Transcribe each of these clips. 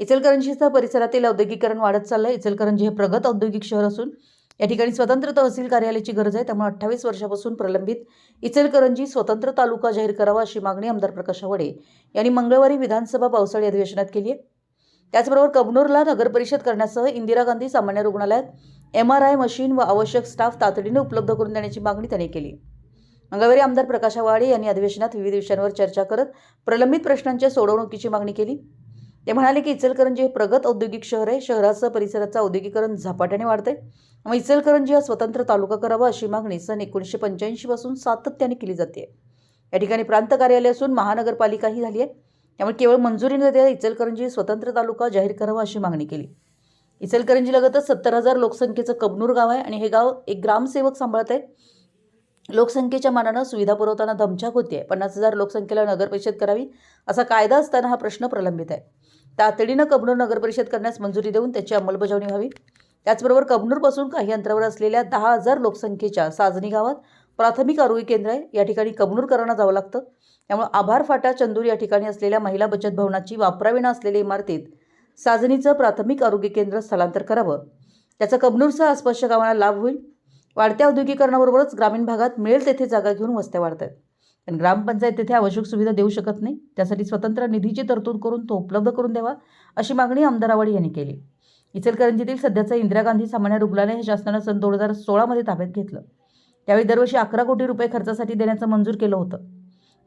इचलकरंजीसह परिसरातील औद्योगिकरण वाढत चाललं इचलकरंजी हे प्रगत औद्योगिक शहर असून या ठिकाणी स्वतंत्र तहसील कार्यालयाची गरज आहे. त्यामुळे अठ्ठावीस वर्षापासून प्रलंबित इचलकरंजी स्वतंत्र तालुका जाहीर करावा अशी मागणी आमदार प्रकाश आवाडे यांनी मंगळवारी विधानसभा पावसाळी अधिवेशनात केली आहे. त्याचबरोबर कबनूरला नगरपरिषद करण्यासह इंदिरा गांधी सामान्य रुग्णालयात एम आर आय मशीन व आवश्यक स्टाफ तातडीने उपलब्ध करून देण्याची मागणी त्यांनी केली. मंगळवारी आमदार प्रकाश आवाडे यांनी अधिवेशनात विविध विषयांवर चर्चा करत प्रलंबित प्रश्नांच्या सोडवणुकीची मागणी केली. ते म्हणाले की इचलकरंजी हे प्रगत औद्योगिक शहर आहे. शहरासह परिसराचं औद्योगिकरण झपाट्याने वाढते मग इचलकरंजी हा स्वतंत्र तालुका करावा अशी मागणी सन एकोणीसशे पंच्याऐंशीपासून सातत्याने केली जाते. या ठिकाणी प्रांत कार्यालय असून महानगरपालिकाही झाली आहे. त्यामुळे केवळ मंजुरी न देता इचलकरंजी स्वतंत्र तालुका जाहीर करावा अशी मागणी केली. इचलकरंजीलगतच सत्तर हजार लोकसंख्येचं कबनूर गाव आहे आणि हे गाव एक ग्रामसेवक सांभाळत आहे. लोकसंख्येच्या मानानं सुविधा पुरवताना दमछाक होते पन्नास हजार लोकसंख्येला नगरपरिषद करावी असा कायदा असताना हा प्रश्न प्रलंबित आहे. तातडीनं कबनूर नगरपरिषद करण्यास मंजुरी देऊन त्याची अंमलबजावणी व्हावी. त्याचबरोबर कबनूरपासून काही अंतरावर असलेल्या दहा हजार लोकसंख्येच्या साजनी गावात प्राथमिक आरोग्य केंद्र आहे. या ठिकाणी कबनूरकरांना जावं लागतं. त्यामुळे आभार फाटा चंदूर या ठिकाणी असलेल्या महिला बचत भवनाची वापराविना असलेल्या इमारतीत साजनीचं प्राथमिक आरोग्य केंद्र स्थलांतर करावं. त्याचा कबनूरसह आसपासच्या गावांना लाभ होईल. वाढत्या औद्योगिकरणाबरोबरच ग्रामीण भागात मिळेल तेथे जागा घेऊन वस्त्या वाढत आहेत पण ग्रामपंचायत तेथे आवश्यक सुविधा देऊ शकत नाही. त्यासाठी स्वतंत्र निधीची तरतूद करून तो उपलब्ध करून द्यावा अशी मागणी आमदार आवाडी यांनी केली. इचलकरंजीतील सध्याचं इंदिरा गांधी सामान्य रुग्णालय हे शासनानं सन दोन हजार सोळामध्ये ताब्यात घेतलं. त्यावेळी दरवर्षी अकरा कोटी रुपये खर्चासाठी देण्याचं मंजूर केलं होतं.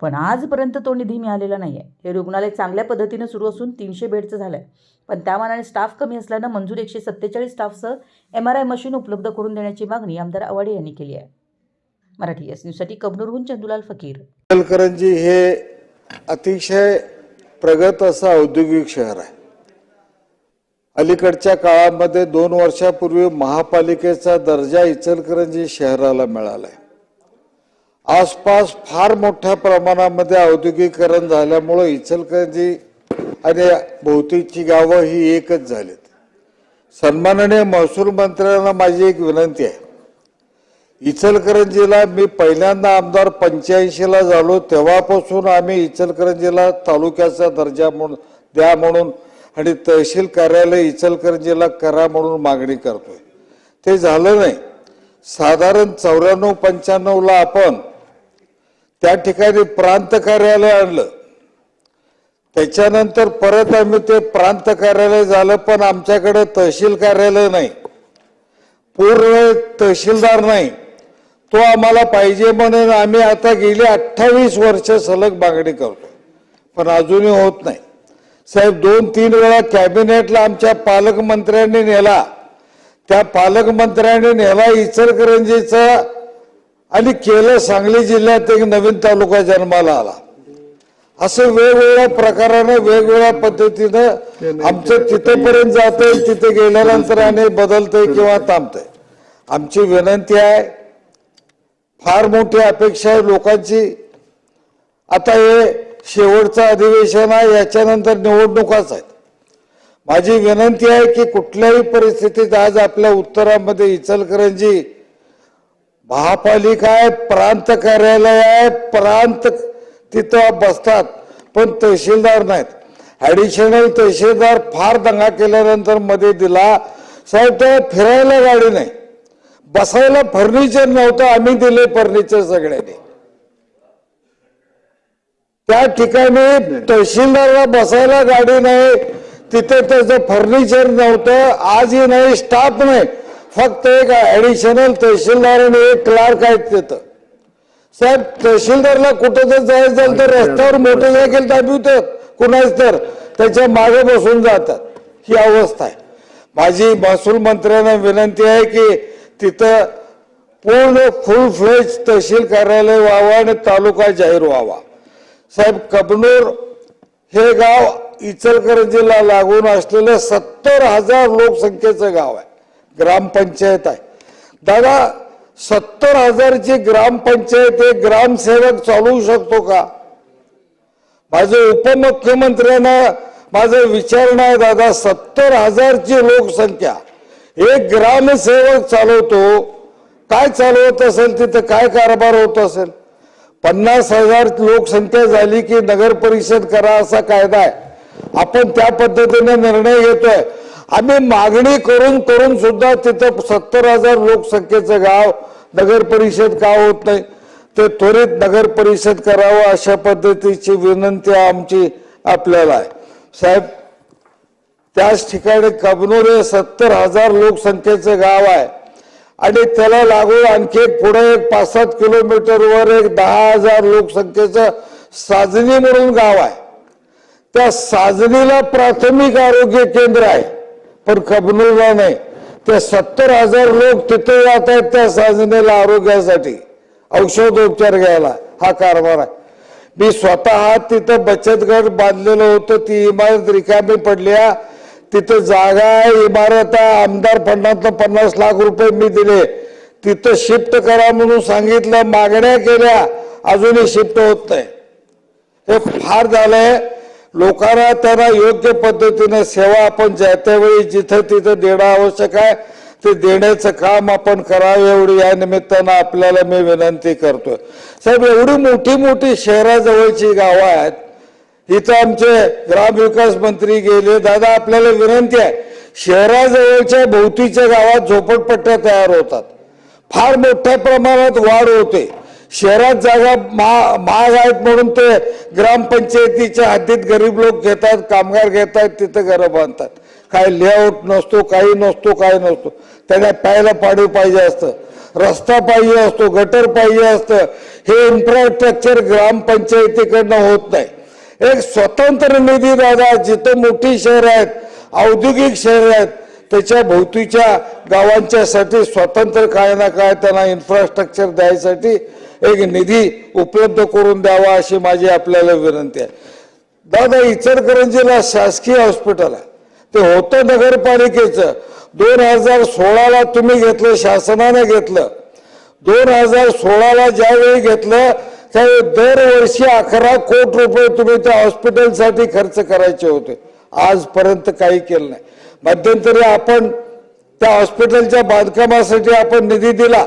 पण आजपर्यंत तो निधी मिळालेला नाही आहे हे रुग्णालय चांगल्या पद्धतीनं सुरू असून तीनशे बेडचं झालं आहे पण त्यामानाने स्टाफ कमी असल्यानं मंजूर एकशे सत्तेचाळीस स्टाफसह एम आर आय मशीन उपलब्ध करून देण्याची मागणी आमदार आवाडे यांनी केली आहे. मराठी एस न्यूजसाठी कबनूरहून चंदुलाल फकीर. इचलकरंजी हे अतिशय प्रगत असं औद्योगिक शहर आहे. अलीकडच्या काळामध्ये दोन वर्षापूर्वी महापालिकेचा दर्जा इचलकरंजी शहराला मिळालाय. आसपास फार मोठ्या प्रमाणामध्ये औद्योगिकरण झाल्यामुळं इचलकरंजी आणि भोवतीची गावं ही एकच झालीत. सन्माननीय महसूल मंत्र्यांना माझी एक विनंती आहे. इचलकरंजीला मी पहिल्यांदा आमदार पंच्याऐंशीला झालो. तेव्हापासून आम्ही इचलकरंजीला तालुक्याचा दर्जा म्हणून द्या म्हणून आणि तहसील कार्यालय इचलकरंजीला करा म्हणून मागणी करतोय. ते झालं नाही. साधारण चौऱ्याण्णव पंच्याण्णवला आपण त्या ठिकाणी प्रांत कार्यालय आणलं. त्याच्यानंतर परत आम्ही ते प्रांत कार्यालय झालं पण आमच्याकडे तहसील कार्यालय नाही. पूर्ण तहसीलदार नाही. तो आम्हाला पाहिजे म्हणून आम्ही आता गेली अठ्ठावीस वर्ष सलग मागणी करतो पण अजूनही होत नाही. साहेब दोन तीन वेळा कॅबिनेटला आमच्या पालकमंत्र्यांनी नेला. त्या पालकमंत्र्यांनी नेला इचलकरंजीचा आणि केलं सांगली जिल्ह्यात एक नवीन तालुका जन्माला आला. असं वेगवेगळ्या प्रकारानं वेगवेगळ्या पद्धतीनं आमचं तिथेपर्यंत जातंय तिथे गेल्यानंतर आणि बदलतंय किंवा थांबतंय. आमची विनंती आहे फार मोठी अपेक्षा आहे लोकांची. आता हे शेवटचं अधिवेशन आहे याच्यानंतर निवडणुकाच आहेत. माझी विनंती आहे की कुठल्याही परिस्थितीत आज आपल्या उत्तरामध्ये इचलकरंजी महापालिका आहे प्रांत कार्यालय आहे प्रांत तिथं बसतात पण तहसीलदार नाहीत. ॲडिशनल तहसीलदार फार दंगा केल्यानंतरमध्ये दिला साहेब त्या फिरायला गाडी नाही. बसायला फर्निचर नव्हतं आम्ही दिले फर्निचर सगळ्यांनी. त्या ठिकाणी तहसीलदारला बसायला गाडी नाही तिथे त्याचं फर्निचर नव्हतं आजही नाही स्टाफ नाही. फक्त एक ऍडिशनल तहसीलदार आणि एक क्लार्क आहेत तिथं. साहेब तहसीलदारला कुठं जर जायचं झालं तर रस्त्यावर मोटरसायकल दाबवतात कुणाच तर. त्याच्यामागे बसून जातात. ही अवस्था आहे. माझी महसूल मंत्र्यांना विनंती आहे की तिथं पूर्ण फुल फ्लेज तहसील कार्यालय व्हावं आणि तालुका जाहीर व्हावा. साहेब कबनूर हे गाव इचलकरंजीला लागून असलेलं सत्तर हजार लोकसंख्येचं गाव आहे. ग्रामपंचायत आहे. दादा सत्तर हजारची ग्रामपंचायत हे ग्रामसेवक चालवू शकतो का? माझे उपमुख्यमंत्र्यांना माझं विचारणं आहे दादा सत्तर हजारची लोकसंख्या. एक ग्रामसेवक चालवतो. काय चालवत असेल तिथं काय कारभार होत असेल? पन्नास हजार लोकसंख्या झाली की नगर परिषद करा असा कायदा आहे. आपण त्या पद्धतीने निर्णय घेतोय. आम्ही मागणी करून करून सुद्धा तिथं सत्तर हजार लोकसंख्येचं गाव नगर परिषद का होत नाही? ते त्वरित नगर परिषद करावं अशा पद्धतीची विनंती आमची आपल्याला आहे. साहेब त्याच ठिकाणी कबनूर हे सत्तर हजार लोकसंख्येचं गाव आहे. आणि त्याला लागून आणखी एक पुढे एक पाच सात किलोमीटरवर एक दहा हजार लोकसंख्येचं साजनी म्हणून गाव आहे. त्या साजनीला प्राथमिक आरोग्य केंद्र आहे. पण कबनूरला नाही. ते सत्तर हजार लोक तिथे जात आहेत त्या साजणीला आरोग्यासाठी. औषधोपचार घ्यायला. हा कारभार आहे. मी स्वतः तिथं बचत गट बांधलेलं होतं. ती इमारत रिकामी पडली आहे. तिथं जागा आहे इमारत आहे. आमदार फंडातनं पन्नास लाख रुपये मी दिले. तिथं शिफ्ट करा म्हणून सांगितलं मागण्या केल्या अजूनही शिफ्ट होत नाही. हे फार झालंय. लोकांना त्यांना योग्य पद्धतीने सेवा आपण ज्या त्यावेळी जिथं तिथं देणं आवश्यक आहे ते देण्याचं काम आपण करावं एवढी या निमित्तानं आपल्याला मी विनंती करतोय. साहेब एवढी मोठी मोठी शहराजवळची गावं आहेत. इथं आमचे ग्रामविकास मंत्री गेले. दादा आपल्याला विनंती आहे शहराजवळच्या भोवतीच्या गावात झोपडपट्ट्या तयार होतात. फार मोठ्या प्रमाणात वाढ होते. शहरात जागा महा महाग आहेत म्हणून ते ग्रामपंचायतीच्या हद्दीत गरीब लोक घेतात कामगार घेतात तिथं घरं बांधतात. काय लेआउट नसतो काही नसतो काय नसतो. त्यांना प्यायला पाणी पाहिजे असतं रस्ता पाहिजे असतो गटर पाहिजे असतं. हे इन्फ्रास्ट्रक्चर ग्रामपंचायतीकडनं होत नाही. एक स्वतंत्र निधी दादा जिथं मोठी शहर आहेत औद्योगिक शहर आहेत त्याच्या भोवतीच्या गावांच्यासाठी स्वतंत्र काय ना काय त्यांना इन्फ्रास्ट्रक्चर द्यायसाठी एक निधी उपलब्ध करून द्यावा अशी माझी आपल्याला विनंती आहे. दादा इचलकरंजीला शासकीय हॉस्पिटल आहे. ते होतं नगरपालिकेचं. दोन हजार सोळाला तुम्ही घेतलं शासनाने घेतलं. दोन हजार सोळाला ज्यावेळी घेतलं त्यावेळी दरवर्षी अकरा कोट रुपये तुम्ही त्या हॉस्पिटलसाठी खर्च करायचे होते. आजपर्यंत काही केलं नाही. मध्यंतरी आपण त्या हॉस्पिटलच्या बांधकामासाठी आपण निधी दिला.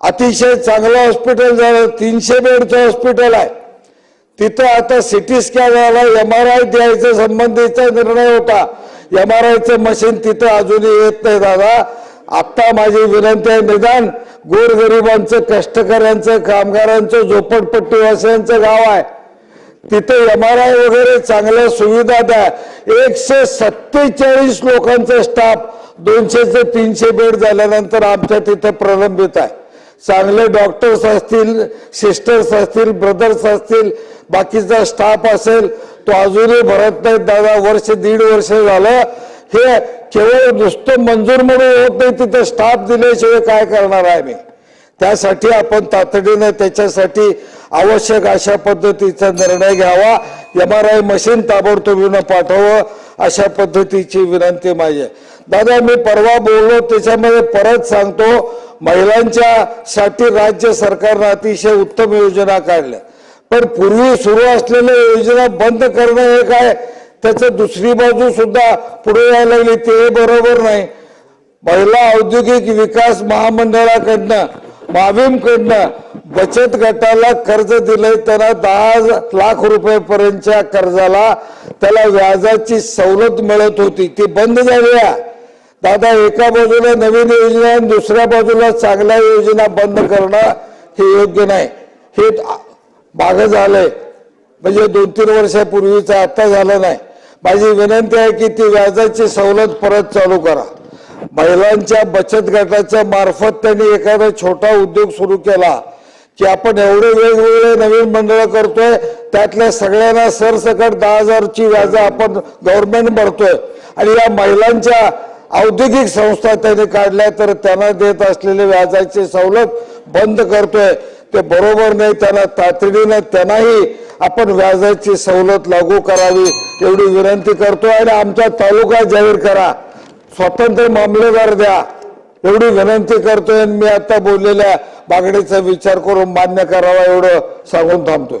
अतिशय चांगलं हॉस्पिटल झालं. तीनशे बेडचं हॉस्पिटल आहे. तिथं आता सिटी स्कॅन झाला एम आर आय द्यायचा संबंधीचा निर्णय होता. एम आर आयचं मशीन तिथं अजूनही येत नाही दादा. आत्ता माझी विनंती आहे निदान गोरगरिबांचं कष्टकऱ्यांचं कामगारांचं झोपडपट्टीवासियांचं गाव आहे. तिथे एम आर आय वगैरे चांगल्या सुविधा द्या. एकशे सत्तेचाळीस लोकांचा स्टाफ दोनशे ते तीनशे बेड झाल्यानंतर आमच्या तिथे प्रलंबित आहे. चांगले डॉक्टर्स असतील सिस्टर्स असतील ब्रदर्स असतील बाकीचा स्टाफ असेल तो अजूनही भरत नाही दादा वर्ष दीड वर्ष झालं हे केवळ नुसतं मंजूर म्हणून होत नाही तिथं स्टाफ दिल्याशिवाय काय करणार आहे मी? त्यासाठी आपण तातडीने त्याच्यासाठी आवश्यक अशा पद्धतीचा निर्णय घ्यावा. एम आर आय मशीन ताबडतोबीनं पाठवावं अशा पद्धतीची विनंती माझी दादा मी परवा बोललो त्याच्यामध्ये परत सांगतो महिलांच्या साठी राज्य सरकारनं अतिशय उत्तम योजना काढल्या. पण पूर्वी सुरू असलेल्या योजना बंद करणं हे काय? त्याचं दुसरी बाजू सुद्धा पुढे यायला लागली ते बरोबर नाही. महिला औद्योगिक विकास महामंडळाकडनं माविमकडनं बचत गटाला कर्ज दिलंय त्यांना दहा लाख रुपयेपर्यंतच्या कर्जाला त्याला व्याजाची सवलत मिळत होती. ती बंद झाली दादा एका बाजूला नवीन योजना आणि दुसऱ्या बाजूला चांगल्या योजना बंद करणं हे योग्य नाही. हे मागं झालंय. म्हणजे दोन तीन वर्षापूर्वीचं आता झालं नाही. माझी विनंती आहे की ती व्याजाची सवलत परत चालू करा. महिलांच्या बचत गटाच्या मार्फत त्यांनी एखादा छोटा उद्योग सुरू केला की आपण एवढे वेगवेगळे नवीन मंडळ करतोय त्यातल्या सगळ्यांना सरसकट दहा हजारची व्याज आपण गव्हर्नमेंट भरतोय. आणि या महिलांच्या औद्योगिक संस्था त्यांनी काढल्या तर त्यांना देत असलेले व्याजाची सवलत बंद करतोय. ते बरोबर नाही त्यांना तातडीनं त्यांनाही आपण व्याजाची सवलत लागू करावी एवढी विनंती करतो आणि आमचा तालुका जाहीर करा. स्वतंत्र मामलेदार द्या. एवढी विनंती करतोय आणि मी आता बोललेल्या मागणीचा विचार करून मान्य करावा एवढं सांगून थांबतोय.